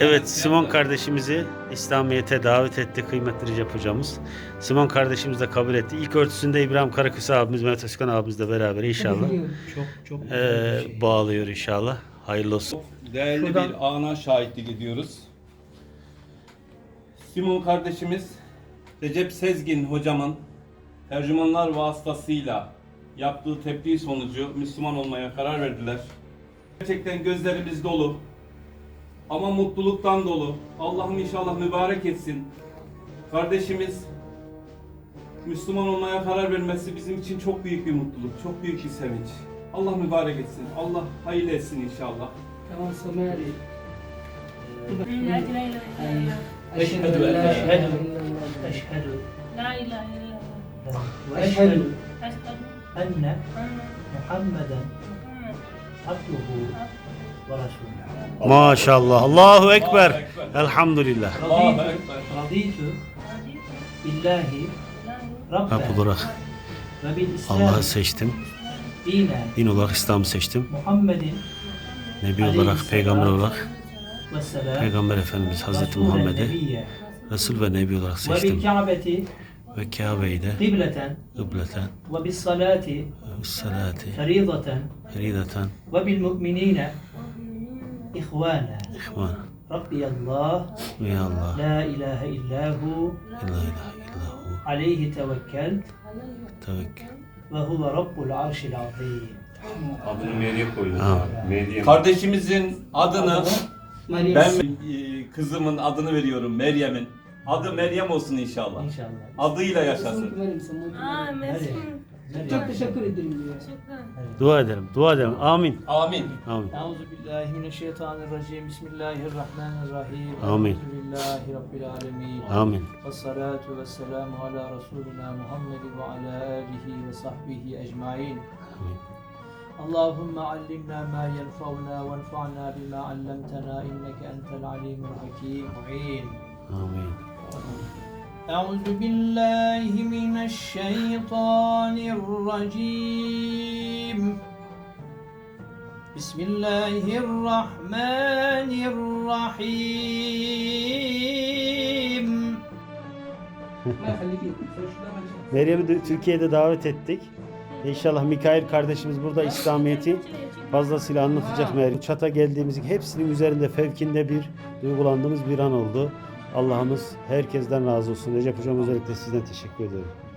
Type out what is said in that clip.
Evet Simon kardeşimizi İslamiyet'e davet etti kıymetli Recep hocamız. Simon kardeşimiz de kabul etti. İlk örtüsünde İbrahim Karaküse abimiz, Mehmet Özkan abimizle beraber inşallah Çok çok eee, bağlıyor inşallah. Hayırlı olsun. Değerli Şuradan- bir ana şahitlik ediyoruz. Simon kardeşimiz Recep Sezgin hocamın tercümanlar vasıtasıyla yaptığı tebliğ sonucu Müslüman olmaya karar verdiler. Gerçekten gözlerimiz dolu Ama mutluluktan dolu. Allah'ım inşallah mübarek etsin. Kardeşimiz Müslüman olmaya karar vermesi bizim için çok büyük bir mutluluk, çok büyük bir sevinç. Allah mübarek etsin. Allah hayırlı etsin inşallah. Tamam Samari. لا إله إلا الله أشهد أن لا إله إلا الله أشهد لا إله إلا الله وأشهد أشهد أن أن محمدا محمد عبده ورسوله Maşallah. Allahu Ekber. Elhamdülillah. Raditu billahi Rabbe olarak Allah'ı seçtim. Din olarak İslam'ı seçtim. Nebi olarak, peygamber olarak Peygamber Efendimiz Hazreti Muhammed'i Resul ve Nebi olarak seçtim. Ve Kabe'yi de kıbleten ve bis salati ferîdaten ve bil mu'minine ihvana. İhvana. Rabbi Allah. Ya Allah. La ilahe illahu. La ilahe illahu. Aleyhi tevekkelt. Tevekkelt. Ve huve rabbul arşil azim. Adını Meryem koydum. Meryem. Kardeşimizin adını ben e, kızımın adını veriyorum Meryem'in. Adı Meryem olsun inşallah. İnşallah. Adıyla yaşasın. Amin. sen bunu- آه ميرسي Çok teşekkür ederim diyor. شكرا Dua edelim. Dua edelim. Amin. Amin. Amin. أعوذ بالله من الشيطان الرجيم بسم الله الرحمن الرحيم آمين. الحمد لله رب العالمين Amin. والصلاة والسلام على رسولنا محمد وعلى آله وصحبه أجمعين Amin. اللهم علمنا ما ينفعنا وانفعنا بما علمتنا إنك أنت العليم الحكيم معين Amin. أعوذ بالله من الشيطان الرجيم بسم الله الرحمن الرحيم Meryem'i de Türkiye'de davet ettik. İnşallah Mikail kardeşimiz burada İslamiyet'i fazlasıyla anlatacak Meryem. Çata geldiğimiz hepsinin üzerinde fevkinde bir duygulandığımız bir an oldu. Allah'ımız herkesten razı olsun. Recep Hocam özellikle sizden teşekkür ederim.